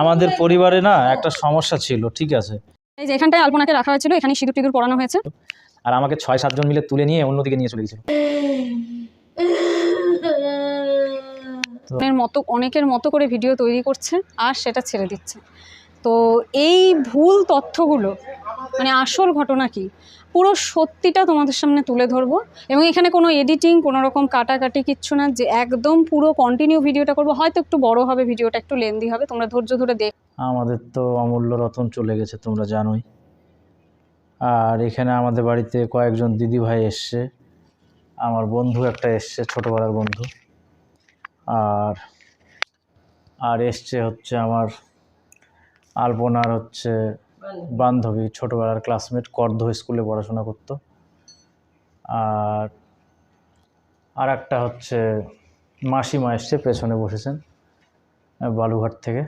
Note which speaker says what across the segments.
Speaker 1: আমাদের পরিবারে না একটা সমস্যা ছিল ঠিক আছে।
Speaker 2: এই যে এখানটায় আলপনাকে রাখা হয়েছিল এখানে সিঁদুর টিঁদুর পরানো হয়েছে।
Speaker 1: আর আমাকে ছয় সাতজন মিলে তুলে নিয়ে অন্যদিকে নিয়ে চলে গেছিল।
Speaker 2: মতো অনেকের মতো করে ভিডিও তৈরি করছে আর সেটা ছেড়ে দিচ্ছে। তো এই ভুল তথ্যগুলো মানে আসল ঘটনা কি? পুরো সত্যিটা তোমাদের সামনে তুলে ধরবো। এবং এখানে কোনো এডিটিং কোনো রকম কাটাকাটি কিচ্ছু না, যে একদম পুরো কন্টিনিউ ভিডিওটা করব। হয়তো একটু বড় হবে ভিডিওটা একটু লেন্দি হবে, তোমরা ধৈর্য ধরে দেখ।
Speaker 1: আমাদের তো অমূল্য রতন চলে গেছে, তোমরা জানোই। আর এখানে আমাদের বাড়িতে কয়েকজন দিদি ভাই এসছে। আমার বন্ধু একটা এসছে, ছোটোবেলার বন্ধু। আর আর এসছে হচ্ছে আমার আলপনার হচ্ছে বান্ধবী, ছোটোবেলার ক্লাসমেট কর্ধ স্কুলে পড়াশোনা করতো। আর আর একটা হচ্ছে মাসিমা এসছে, পেছনে বসেছেন বালুঘাট থেকে।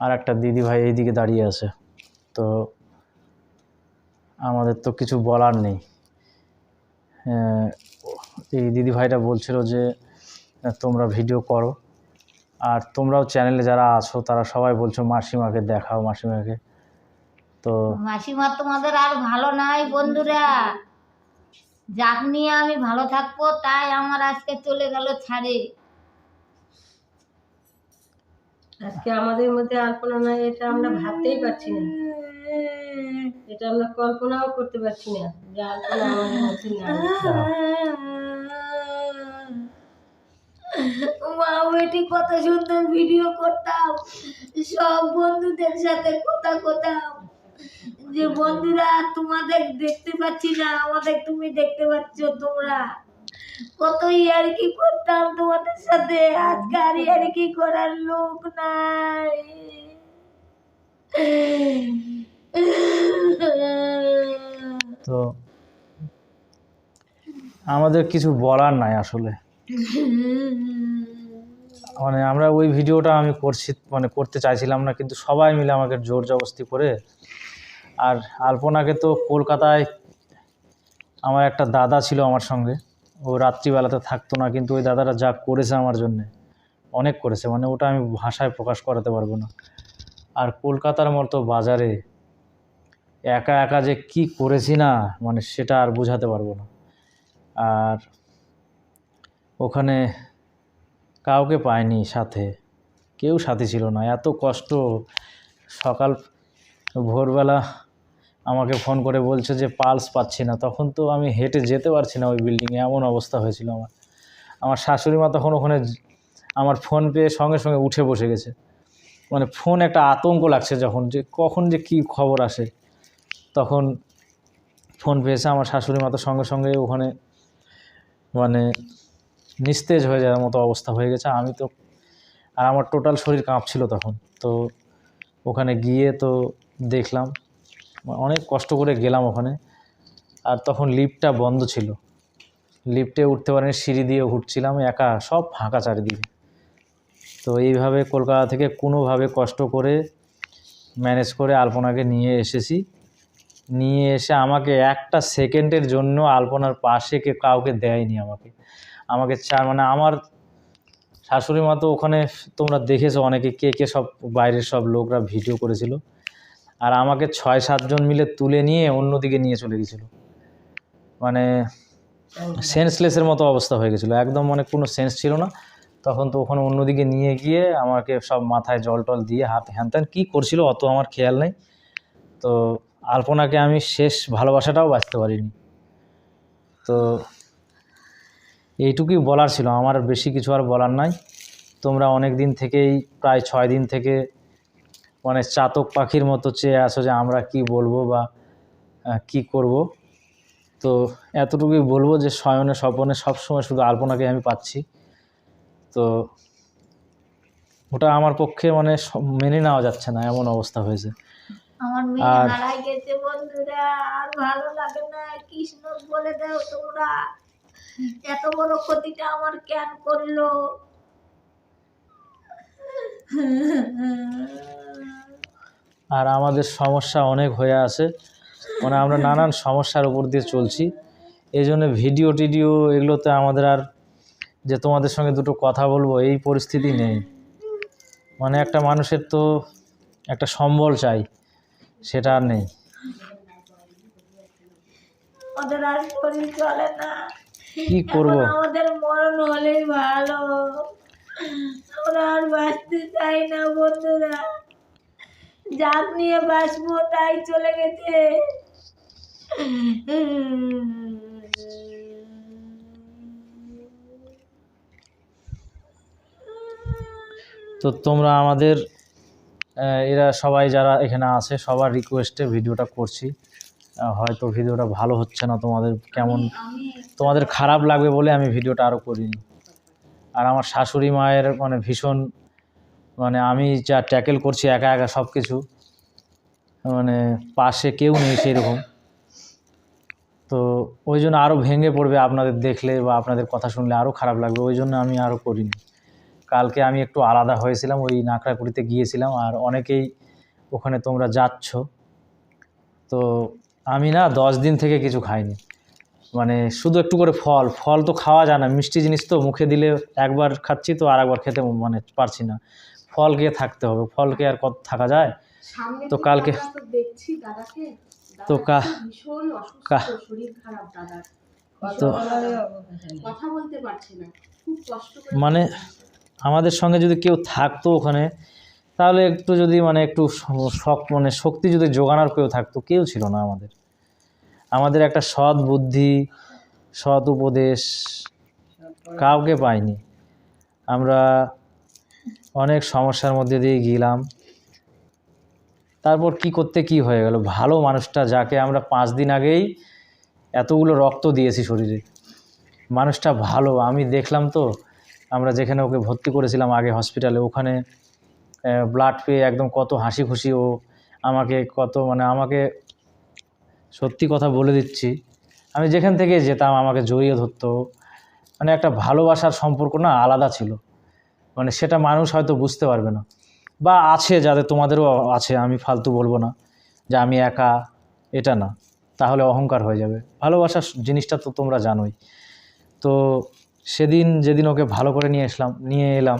Speaker 1: আর একটা দিদি ভাই এইদিকে দাঁড়িয়ে আছে। তো আমাদের তো কিছু বলার নেই। এই দিদি ভাইটা বলছিল যে, তোমরা ভিডিও করো। আর তোমরাও চ্যানেলে যারা আছো, তারা সবাই বলছো মাসিমাকে দেখাও, মাসিমাকে। তো
Speaker 3: মাসিমা তোমাদের আর ভালো নাই বন্ধুরা। যাক নিয়ে আমি ভালো থাকব তাই আমার আজকে চলে গেল ছাড়ে।
Speaker 4: আজকে আমাদের মধ্যে আলপনা নাই এটা আমরা ভাবতেই পারছি না। এটা আমরা কল্পনাও করতে পারছি না যে আলপনা আমাদের মধ্যে নাই।
Speaker 3: মা বেটি কত সুন্দর ভিডিও করতাম। সব বন্ধুদের সাথে কথা করতাম যে বন্ধুরা, তোমাদের দেখতে পাচ্ছি না, আমাদের তুমি দেখতে পাচ্ছ তোমরা। কত ইয়ার্কি করতাম তোমাদের সাথে, আজকে আর ইয়ার্কি করার লোক নাই।
Speaker 1: তো, আমাদের কিছু বলার নাই আসলে। মানে আমরা ওই ভিডিওটা আমি করছি মানে করতে চাইছিলাম না, কিন্তু সবাই মিলে আমাকে জোর জবস্তি করে আর আলপনাকে তো কলকাতায় আমার একটা দাদা ছিল আমার সঙ্গে। ও রাত্রিবেলাতে থাকতো না, কিন্তু ওই দাদাটা যা করেছে আমার জন্যে, অনেক করেছে মানে ওটা আমি ভাষায় প্রকাশ করাতে পারব না। আর কলকাতার মতো বাজারে একা একা যে কি করেছি না মানে সেটা আর বোঝাতে পারব না। আর ওখানে কাউকে পাইনি সাথে, কেউ সাথে ছিল না। এত কষ্ট, সকাল ভোরবেলা আমাকে ফোন করে বলছে যে পালস পাচ্ছি না। তখন তো আমি হেঁটে যেতে পারছি না ওই বিল্ডিংয়ে এমন অবস্থা হয়েছিল আমার। আমার শাশুড়ি মা তখন ওখানে আমার ফোন পেয়ে সঙ্গে সঙ্গে উঠে বসে গেছে। মানে ফোন একটা আতঙ্ক লাগছে যখন যে কখন যে কী খবর আসে। তখন ফোন পেয়েছে আমার শাশুড়ি মা তো সঙ্গে সঙ্গে ওখানে মানে নিস্তেজ হয়ে যাওয়ার মতো অবস্থা হয়ে গেছে। আমি তো, আর আমার টোটাল শরীর কাঁপছিল তখন। তো ওখানে গিয়ে তো দেখলাম অনেক কষ্ট করে গেলাম ওখানে। আর তখন লিফটটা বন্ধ ছিল। লিফটে উঠতে পারিনি, সিঁড়ি দিয়ে উঠছিলাম, একা, সব ফাঁকা চারিদিকে। তো এইভাবে কলকাতা থেকে কোনোভাবে কষ্ট করে ম্যানেজ করে আলপনাকে নিয়ে এসেছি। নিয়ে এসে আমাকে একটা সেকেন্ডের জন্য আলপনার পাশে কে কাউকে দেয়নি আমাকে। আমাকে চা মানে আমার শাশুড়ি মা তো ওখানে, তোমরা দেখেছ অনেকে কে কে সব বাইরের সব লোকরা ভিডিও করেছিল। আর আমাকে ছয় সাতজন মিলে তুলে নিয়ে অন্যদিকে নিয়ে চলে গেছিল। মানে সেন্সলেসের মতো অবস্থা হয়ে গেছিল। একদম মানে কোনো সেন্স ছিল না। তখন তো ওখানে অন্যদিকে নিয়ে গিয়ে আমাকে সব মাথায় জল টল দিয়ে হাত হ্যান ত্যান কী করছিল অত আমার খেয়াল নেই। তো আলপনাকে আমি শেষ ভালোবাসাটাও বাঁচতে পারিনি। তো এইটুকুই বলার ছিল। আমার বেশি কিছু আর বলার নাই। তোমরা অনেক দিন থেকেই, প্রায় ছয় দিন থেকে মানে চাতক পাখির মতো চেয়ে আছো যে আমরা কি বলব বা কি করব? তো এতটুকুই বলব যে শয়নে স্বপনে সবসময় শুধু আলপনাকে আমি পাচ্ছি। তো ওটা আমার পক্ষে মানে মেনে নেওয়া যাচ্ছে না এমন অবস্থা হয়েছে।
Speaker 3: আমার মেয়ে
Speaker 1: আর-
Speaker 3: গেছে বন্ধুরা আর ভালো লাগে না কৃষ্ণ বলে দাও তোমরা। এত বড় ক্ষতিটা আমার কেন করল?
Speaker 1: আর আমাদের সমস্যা অনেক হয়ে আছে। মানে আমরা নানান সমস্যার উপর দিয়ে চলছি। এই জন্য ভিডিও টিডিও এগুলোতে আমাদের আর যে তোমাদের সঙ্গে দুটো কথা বলব এই পরিস্থিতি নেই। মানে একটা মানুষের তো একটা সম্বল চাই সেটা আর নেই।
Speaker 3: আমাদের আর শরীর চলে না।
Speaker 1: কি করব?
Speaker 3: আমাদের মরণ হলেই ভালো। আমরা আর বাঁচতে চাই না বন্ধুরা। যাক নিয়ে বাঁচবো তাই চলে গেছে।
Speaker 1: তো তোমরা আমাদের এরা সবাই যারা এখানে আছে সবার রিকোয়েস্টে ভিডিওটা করছি। হয়তো ভিডিওটা ভালো হচ্ছে না তোমাদের কেমন তোমাদের খারাপ লাগবে বলে আমি ভিডিওটা আরও করিনি। আর আমার শাশুড়ি মায়ের মানে ভীষণ মানে আমি যা ট্যাকেল করছি একা একা সব কিছু মানে পাশে কেউ নেই সেরকম। তো ওই জন্য আরও ভেঙে পড়বে আপনাদের দেখলে বা আপনাদের কথা শুনলে আরও খারাপ লাগবে, ওই জন্য আমি আরও করিনি। কালকে আমি একটু আলাদা হয়েছিলাম, ওই নাকড়াকুড়িতে গিয়েছিলাম, আর অনেকেই ওখানে তোমরা যাচ্ছ। তো আমি না দশ দিন থেকে কিছু খাইনি। মানে শুধু একটু করে ফল ফল তো খাওয়া যায় না, মিষ্টি জিনিস তো মুখে দিলে একবার খাচ্ছি তো আর একবার খেতে মানে পারছি না। ফল খেয়ে থাকতে হবে ফল খেয়ে আর কত থাকা যায়? তো কালকে
Speaker 5: তো দেখছি দাদাকে
Speaker 1: তো কা-
Speaker 5: ভীষণ অসুস্থ
Speaker 1: কা-
Speaker 5: শরীর খারাপ দাদার।
Speaker 1: তো
Speaker 5: কথা বলতে পারছে না খুব কষ্ট করে
Speaker 1: মানে আমাদের সঙ্গে যদি কেউ থাকতো ওখানে তাহলে একটু যদি মানে একটু শক মানে শক্তি যদি জোগানোর কেউ থাকতো কেউ ছিল না আমাদের। আমাদের একটা সৎ বুদ্ধি সৎ উপদেশ কাউকে পাইনি। আমরা অনেক সমস্যার মধ্যে দিয়ে গেলাম। তারপর কি করতে কি হয়ে গেল? ভালো মানুষটা যাকে আমরা পাঁচ দিন আগেই এতগুলো রক্ত দিয়েছি শরীরে। মানুষটা ভালো, আমি দেখলাম তো, আমরা যেখানে ওকে ভর্তি করেছিলাম আগে হসপিটালে ওখানে ব্লাড পেয়ে একদম কত হাসি খুশি ও আমাকে কত মানে আমাকে সত্যি কথা বলে দিচ্ছি। আমি যেখান থেকে যেতাম, আমাকে জড়িয়ে ধরতো। মানে একটা ভালোবাসার সম্পর্ক না আলাদা ছিল। মানে সেটা মানুষ হয়তো বুঝতে পারবে না। বা আছে যাদের তোমাদেরও আছে, আমি ফালতু বলব না যে আমি একা, এটা না। তাহলে অহংকার হয়ে যাবে। ভালোবাসার জিনিসটা তো তোমরা জানোই। তো সেদিন যেদিন ওকে ভালো করে নিয়ে আসলাম নিয়ে এলাম,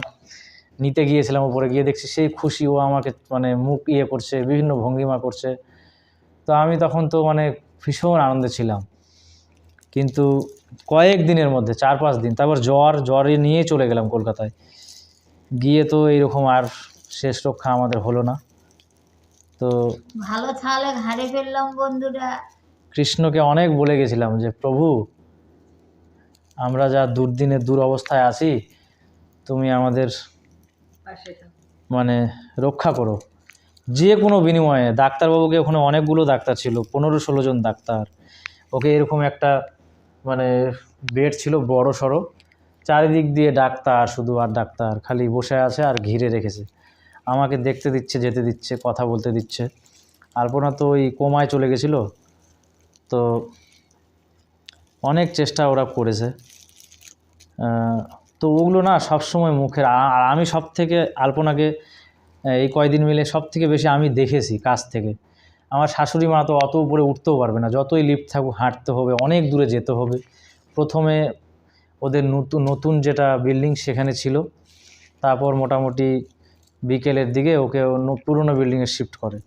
Speaker 1: নিতে গিয়েছিলাম উপরে, গিয়ে দেখছি সেই খুশি ও আমাকে মানে মুখ ইয়ে করছে, বিভিন্ন ভঙ্গিমা করছে। তো আমি তখন তো মানে ভীষণ আনন্দে ছিলাম। কিন্তু কয়েক দিনের মধ্যে, চার পাঁচ দিন, তারপর জ্বর, জ্বরে নিয়ে চলে গেলাম কলকাতায়। গিয়ে তো এইরকম আর শেষ রক্ষা আমাদের হলো না। তো
Speaker 3: ভালো ছালে ঘাড়ে ফেললাম বন্ধুরা।
Speaker 1: কৃষ্ণকে অনেক বলে গেছিলাম যে প্রভু আমরা যা দুর্দিনে দুরবস্থায় আছি তুমি আমাদের মানে রক্ষা করো। যে কোনো বিনিময়ে ডাক্তারবাবুকে ওখানে অনেকগুলো ডাক্তার ছিল পনেরো ষোলো জন ডাক্তার। ওকে এরকম একটা মানে বেড ছিল বড় সড়ো চারিদিক দিয়ে ডাক্তার, শুধু আর ডাক্তার, খালি বসে আছে আর ঘিরে রেখেছে। আমাকে দেখতে দিচ্ছে, যেতে দিচ্ছে, কথা বলতে দিচ্ছে। আলপনা তো ওই কোমায় চলে গেছিল। তো অনেক চেষ্টা ওরা করেছে। তো ওগুলো না সবসময় মুখের আর আমি সব থেকে আলপনাকে এই কয়দিন মিলে সব থেকে বেশি আমি দেখেছি কাছ থেকে। আমার শাশুড়ি মা তো অত উপরে উঠতেও পারবে না। যতই লিফট থাকুক, হাঁটতে হবে, অনেক দূরে যেতে হবে। প্রথমে ওদের নতুন নতুন যেটা বিল্ডিং সেখানে ছিল, তারপর মোটামুটি বিকেলের দিকে ওকে অন্য পুরনো বিল্ডিংয়ে শিফট করে।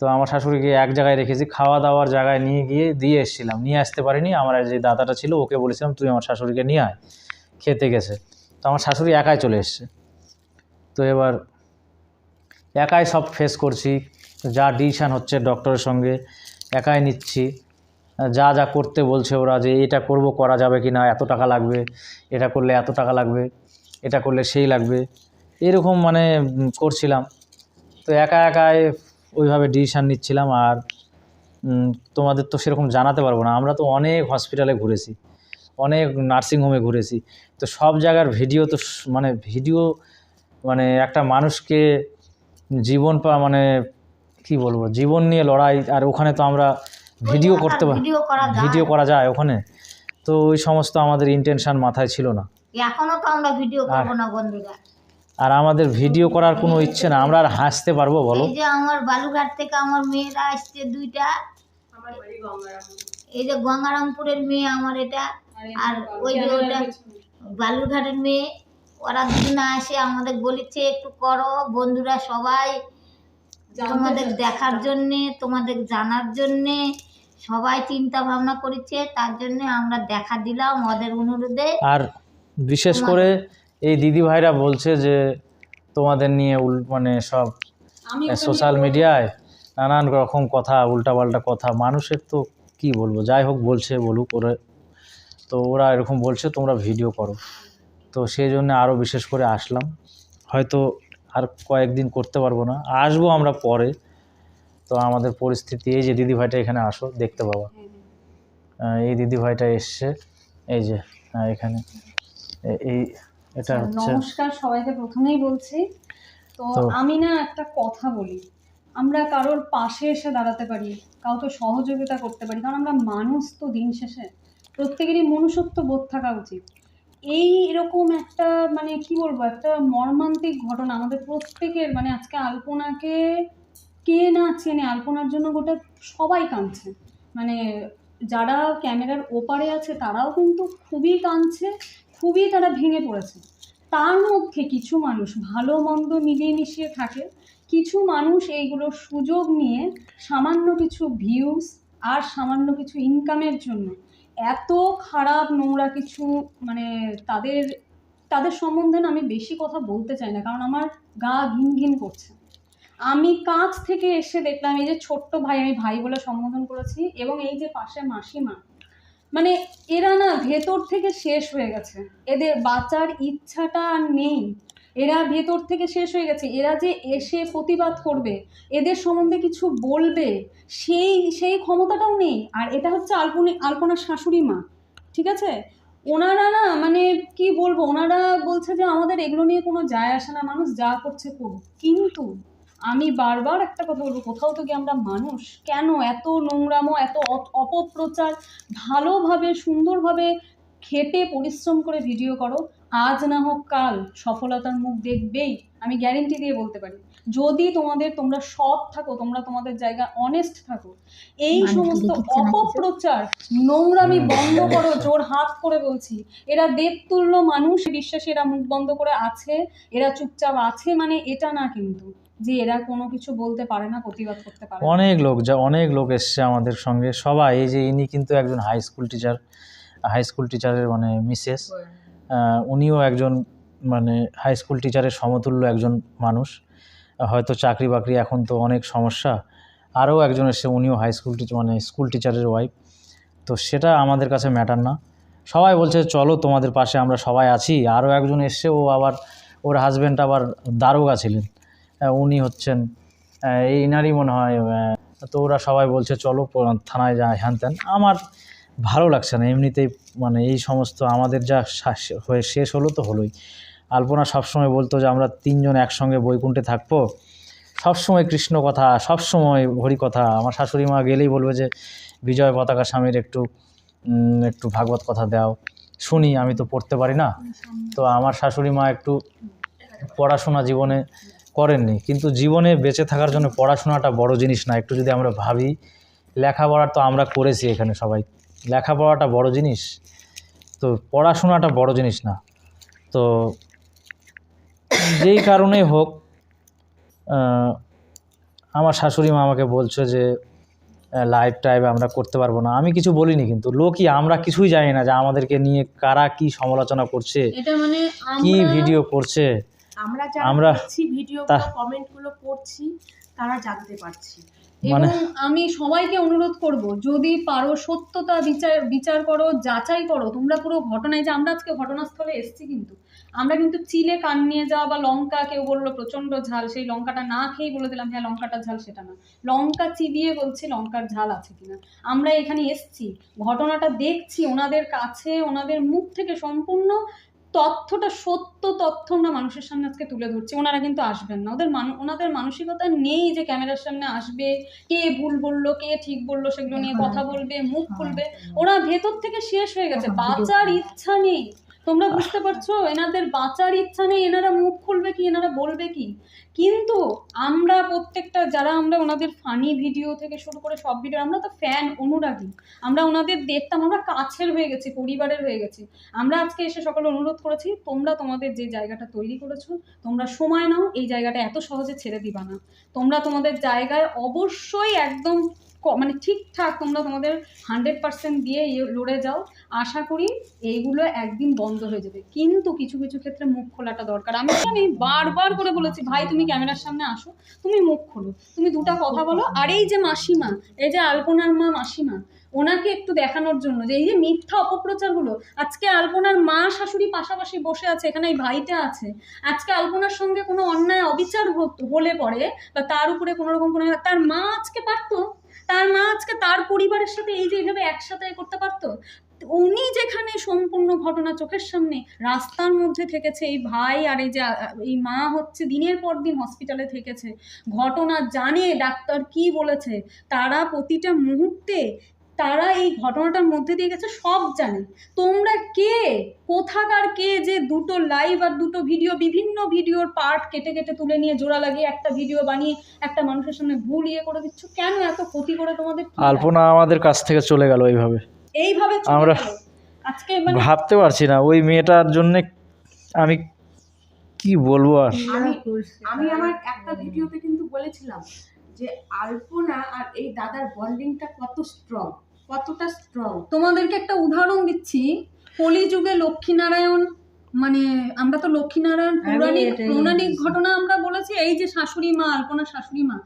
Speaker 1: তো আমার শাশুড়িকে এক জায়গায় রেখেছি, খাওয়া দাওয়ার জায়গায় নিয়ে গিয়ে দিয়ে এসেছিলাম। নিয়ে আসতে পারিনি, আমার যে দাদাটা ছিল, ওকে বলেছিলাম, তুই আমার শাশুড়িকে নিয়ে আয়, খেতে গেছে। তো আমার শাশুড়ি একাই চলে এসছে। তো এবার একাই সব ফেস করছি, যা ডিসিশান হচ্ছে ডক্টরের সঙ্গে, একাই নিচ্ছি। যা যা করতে বলছে ওরা যে এটা করব, করা যাবে কি না, এত টাকা লাগবে, এটা করলে এত টাকা লাগবে, এটা করলে সেই লাগবে। এরকম মানে করছিলাম। তো একা একাই ওইভাবে ডিসিশান নিচ্ছিলাম আর তোমাদের তো সেরকম জানাতে পারব না। আমরা তো অনেক হসপিটালে ঘুরেছি, অনেক নার্সিংহোমে ঘুরেছি। তো সব জায়গার ভিডিও তো মানে ভিডিও মানে একটা মানুষকে জীবন পা মানে কি বলব, জীবন নিয়ে লড়াই, আর ওখানে তো আমরা ভিডিও করতে পারি
Speaker 3: ভিডিও করা যায়।
Speaker 1: ভিডিও করা যায় ওখানে। তো ওই সমস্ত আমাদের ইন্টেনশন মাথায় ছিল না।
Speaker 3: এখনও তো আমরা ভিডিও করব না বন্ধুরা।
Speaker 1: আর আমাদের ভিডিও করার কোনো ইচ্ছে না। আমরা আর হাসতে পারব বলো।
Speaker 3: এই যে আমার বালুঘাট থেকে আমার মেয়েরা আসছে দুইটা।
Speaker 5: আমার বাড়ি গঙ্গারামপুর।
Speaker 3: এই যে গঙ্গারামপুরের মেয়ে আমার এটা। আর ওই যে ওটা বালুরঘাটের মেয়ে ওরা যদি না এসে আমাদের বলেছে একটু করো বন্ধুরা সবাই। তোমাদের দেখার জন্যে তোমাদের জানার জন্যে সবাই চিন্তা ভাবনা করেছে তার জন্য আমরা দেখা দিলাম ওদের অনুরোধে।
Speaker 1: আর বিশেষ করে এই দিদি ভাইরা বলছে যে তোমাদের নিয়ে উল মানে সব সোশ্যাল মিডিয়ায় নানান রকম কথা উল্টাপাল্টা কথা মানুষের তো কি বলব? যাই হোক বলছে বলুক ওরা তো ওরা এরকম বলছে তোমরা ভিডিও করো। তো সেই জন্য আরও বিশেষ করে আসলাম। হয়তো আর কয়েকদিন করতে পারব না। আসব আমরা পরে। তো আমাদের পরিস্থিতি এই যে দিদি ভাইটা এখানে আসো দেখতে পাবা। এই দিদি ভাইটা এসছে এই যে এখানে। এই এটা হচ্ছে
Speaker 2: নমস্কার সবাইকে প্রথমেই বলছি। তো
Speaker 1: তো-
Speaker 2: আমি না একটা কথা বলি। আমরা কারোর পাশে এসে দাঁড়াতে পারি কাউকে সহযোগিতা করতে পারি কারণ আমরা মানুষ তো দিন শেষে। প্রত্যেকেরই মনুষ্যত্ব বোধ থাকা উচিত। এই এরকম একটা মানে কি বলব একটা মর্মান্তিক ঘটনা আমাদের প্রত্যেকের মানে আজকে আলপনাকে কে না চেনে আলপনার জন্য গোটা সবাই কাঁদছে। মানে যারা ক্যামেরার ওপারে আছে তারাও কিন্তু খুবই কাঁদছে, খুবই তারা ভেঙে পড়েছে। তার মধ্যে কিছু মানুষ ভালো মন্দ মিলিয়ে মিশিয়ে থাকে। কিছু মানুষ এইগুলোর সুযোগ নিয়ে সামান্য কিছু ভিউজ আর সামান্য কিছু ইনকামের জন্য এত খারাপ নোংরা কিছু মানে তাদের তাদের সম্বন্ধে আমি বেশি কথা বলতে চাই না, কারণ আমার গা ঘিন ঘিন করছে। আমি কাছ থেকে এসে দেখলাম এই যে ছোট্ট ভাই, আমি ভাই বলে সম্বোধন করেছি এবং এই যে পাশে মাসিমা মানে এরা না ভেতর থেকে শেষ হয়ে গেছে। এদের বাঁচার ইচ্ছাটা আর নেই। এরা ভেতর থেকে শেষ হয়ে গেছে। এরা যে এসে প্রতিবাদ করবে, এদের সম্বন্ধে কিছু বলবে, সেই সেই ক্ষমতাটাও নেই। আর এটা হচ্ছে আলপনি আলপনার শাশুড়ি মা, ঠিক আছে? ওনারা না মানে কি বলব, ওনারা বলছে যে আমাদের এগুলো নিয়ে কোনো যায় আসে না, মানুষ যা করছে করুক। কিন্তু আমি বারবার একটা কথা বলব কোথাও তো কি আমরা মানুষ কেন এত নোংরামো এত অপপ্রচার ভালোভাবে সুন্দরভাবে খেটে পরিশ্রম করে ভিডিও করো? আজ না হোক কাল সফলতার মুখ দেখবেই আমি গ্যারেন্টি দিয়ে বলতে পারি। যদি তোমাদের তোমরা সৎ থাকো তোমরা তোমাদের জায়গা অনেস্ট থাকো এই সমস্ত। অপপ্রচার নোংরামি বন্ধ করো জোর হাত করে বলছি। এরা দেবতুল্য মানুষ বিশ্বাসী এরা মুখ বন্ধ করে আছে এরা চুপচাপ আছে মানে এটা না কিন্তু। যে এরা কোনো কিছু বলতে পারে না প্রতিবাদ করতে পারে
Speaker 1: অনেক লোক যা অনেক লোক এসছে আমাদের সঙ্গে। সবাই এই যে ইনি কিন্তু একজন high school teacher high school টিচারের মানে মিসেস উনিও একজন মানে হাই স্কুল টিচারের সমতুল্য একজন মানুষ। হয়তো চাকরি বাকরি এখন তো অনেক সমস্যা। আরও একজন এসে উনিও হাই স্কুল টিচার মানে স্কুল টিচারের ওয়াইফ তো সেটা আমাদের কাছে ম্যাটার না। সবাই বলছে চলো তোমাদের পাশে আমরা সবাই আছি। আরও একজন এসছে ও আবার ওর হাজব্যান্ড আবার দারোগা ছিলেন। উনি হচ্ছেন এই ইনারই মনে হয় তো ওরা সবাই বলছে চলো থানায় যা হ্যান ত্যান। আমার ভালো লাগছে না এমনিতেই মানে এই সমস্ত আমাদের যা হয়ে শেষ হলো তো হলোই। আলপনা সবসময় বলতো যে আমরা তিনজন একসঙ্গে বৈকুণ্ঠে থাকব। সবসময় কৃষ্ণ কথা সবসময় হরি কথা। আমার শাশুড়ি মা গেলেই বলবে যে বিজয় পতাকা স্বামীর একটু একটু ভাগবত কথা দাও। শুনি আমি তো পড়তে পারি না। তো আমার শাশুড়ি মা একটু পড়াশোনা জীবনে করেননি। কিন্তু জীবনে বেঁচে থাকার জন্য পড়াশোনাটা বড় জিনিস না। একটু যদি আমরা ভাবি লেখাপড়া তো আমরা করেছি এখানে সবাই। লেখাপড়াটা বড় জিনিস তো পড়াশোনাটা বড় জিনিস না। তো যেই কারণেই হোক আমার শাশুড়ি মা আমাকে বলছে যে লাইভ টাইভ আমরা করতে পারব না। আমি কিছু বলিনি কিন্তু। লোকই আমরা কিছুই জানি না যে আমাদেরকে নিয়ে কারা কি সমালোচনা করছে
Speaker 5: মানে
Speaker 1: কি ভিডিও করছে।
Speaker 5: আমরা যারা দেখছি ভিডিও
Speaker 1: তা-
Speaker 5: কমেন্টগুলো পড়ছি তারা জানতে পারছি।
Speaker 1: মানে
Speaker 2: এবং আমি সবাইকে অনুরোধ করব যদি পারো সত্যতা বিচার বিচার করো যাচাই করো তোমরা পুরো ঘটনায় যে আমরা আজকে ঘটনাস্থলে এসেছি কিন্তু আমরা কিন্তু চিলে কান নিয়ে যাওয়া বা লঙ্কা কেউ বলল প্রচণ্ড ঝাল সেই লঙ্কাটা না খেয়েই বলে দিলাম হ্যাঁ লঙ্কাটা ঝাল সেটা না। লঙ্কা চিবিয়ে বলছি লঙ্কার ঝাল আছে কিনা। আমরা এখানে এসেছি ঘটনাটা দেখছি ওনাদের কাছে ওনাদের মুখ থেকে সম্পূর্ণ তথ্যটা সত্য তথ্য আমরা মানুষের সামনে আজকে তুলে ধরছি। ওনারা কিন্তু আসবেন না। ওদের মানু ওনাদের মানসিকতা নেই যে ক্যামেরার সামনে আসবে কে ভুল বলল কে ঠিক বলল সেগুলো নিয়ে কথা বলবে মুখ খুলবে। ওরা ভেতর থেকে শেষ হয়ে গেছে। বাঁচার ইচ্ছা নেই। তোমরা বুঝতে পারছ? এনাদের বাঁচার ইচ্ছা নেই এনারা মুখ খুলবে কি এনারা বলবে কি? কিন্তু আমরা প্রত্যেকটা যারা আমরা ওনাদের ফানি ভিডিও থেকে শুরু করে সব ভিডিও আমরা তো ফ্যান অনুরাগী। আমরা ওনাদের দেখতাম আমরা কাছের হয়ে গেছি পরিবারের হয়ে গেছি। আমরা আজকে এসে সকলে অনুরোধ করেছি তোমরা তোমাদের যে জায়গাটা তৈরি করেছ তোমরা সময় নাও এই জায়গাটা এত সহজে ছেড়ে দিবা না। তোমরা তোমাদের জায়গায় অবশ্যই একদম মানে ঠিকঠাক তোমরা তোমাদের হান্ড্রেড পার্সেন্ট দিয়ে ইয়ে লড়ে যাও। আশা করি এইগুলো একদিন বন্ধ হয়ে যাবে। কিন্তু কিছু কিছু ক্ষেত্রে মুখ খোলাটা দরকার। আমি আমি বারবার করে বলেছি, ভাই, তুমি ক্যামেরার সামনে আসো, তুমি মুখ খোলো, তুমি দুটা কথা বলো। আর এই যে মাসিমা, এই যে আলপনার মা মাসিমা, ওনাকে একটু দেখানোর জন্য যে এই যে মিথ্যা অপপ্রচারগুলো, আজকে আলপনার মা শাশুড়ি পাশাপাশি বসে আছে, এখানে এই ভাইটা আছে। আজকে আলপনার সঙ্গে কোনো অন্যায়, অবিচার হতো- হলে পরে, বা তার উপরে কোনো রকম কোনো তার মা আজকে পারতো তার মা আজকে তার পরিবারের সাথে এই যে এইভাবে একসাথে করতে পারতো? উনি যেখানে সম্পূর্ণ ঘটনা চোখের সামনে রাস্তার মধ্যে থেকেছে, এই ভাই আর এই যে, এই মা হচ্ছে দিনের পর দিন হসপিটালে থেকেছে। ঘটনা জানে, ডাক্তার কি বলেছে? তারা প্রতিটা মুহূর্তে তারা এই ঘটনাটার মধ্যে দিয়ে গেছে সব জানে। তোমরা কে? কোথাকার কে যে দুটো লাইভ আর দুটো ভিডিও বিভিন্ন ভিডিওর পার্ট কেটে কেটে তুলে নিয়ে জোড়া লাগিয়ে একটা ভিডিও বানিয়ে একটা মানুষের সামনে ভুল ইয়ে করে দিচ্ছ? কেন এত ক্ষতি করে তোমাদের
Speaker 1: আলপনা আমাদের কাছ থেকে চলে গেল এইভাবে।
Speaker 2: এইভাবে
Speaker 1: আমরা-
Speaker 2: আজকে মানে
Speaker 1: ভাবতে পারছি না ওই মেয়েটার জন্য আমি কি বলব আর?
Speaker 5: আমি আমি আমার একটা ভিডিওতে কিন্তু বলেছিলাম যে আলপনা আর এই দাদার বন্ডিংটা কত স্ট্রং কতটা স্ট্রং
Speaker 2: তোমাদেরকে একটা উদাহরণ দিচ্ছি। কলিযুগে লক্ষ্মীনারায়ণ মানে আমরা তো লক্ষ্মীনারায়ণ পৌরাণিক পৌরাণিক ঘটনা আমরা বলেছি এই যে শাশুড়ি মা আলপনা শাশুড়ি মা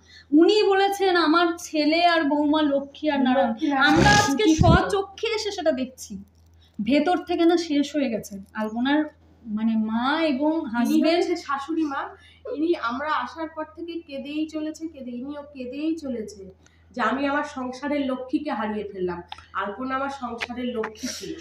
Speaker 2: উনি বলেছেন আমার ছেলে আর বৌমা লক্ষ্মী আর নারায়ণ। আমরা আজকে স্বচক্ষে এসে সেটা দেখছি। ভেতর থেকে না শেষ হয়ে গেছে। আলপনার মানে মা এবং হাজবেন্ড
Speaker 5: শাশুড়ি মা। ইনি আমরা আসার পর থেকে কেঁদেই চলেছে কেঁদে ইনিও কেঁদেই চলেছে। যে আমি আমার সংসারের লক্ষ্মীকে হারিয়ে ফেললাম। আর কোন আমার সংসারের লক্ষ্মী ছিল।